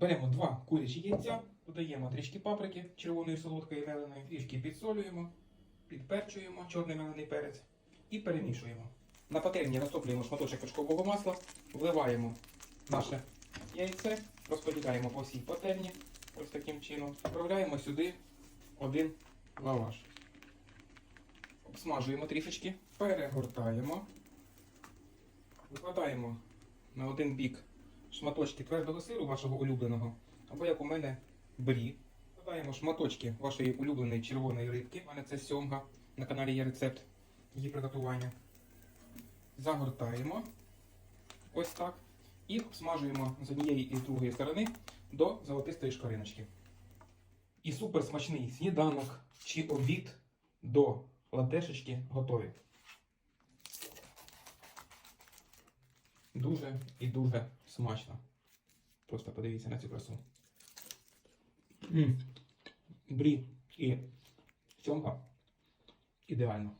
Беремо два курячі яйця, додаємо трішки паприки червоної солодкої меленої, трішки підсолюємо, підперчуємо чорний мелений перець і перемішуємо. На пательні розтоплюємо шматочок вершкового масла, вливаємо наше яйце, розподіляємо по всій пательні, ось таким чином. Відправляємо сюди один лаваш. Обсмажуємо трішечки, перегортаємо, викладаємо на один бік шматочки твердого сиру вашого улюбленого, або як у мене брі. Викладаємо шматочки вашої улюбленої червоної рибки. У мене це сьомга. На каналі є рецепт її приготування. Загортаємо ось так. І обсмажуємо з однієї і з другої сторони до золотистої шкариночки. І супер смачний сніданок чи обід до ладешечки готові. Дуже і дуже смачно. Просто подивіться на цю красу. М. Брі і сьомка ідеально.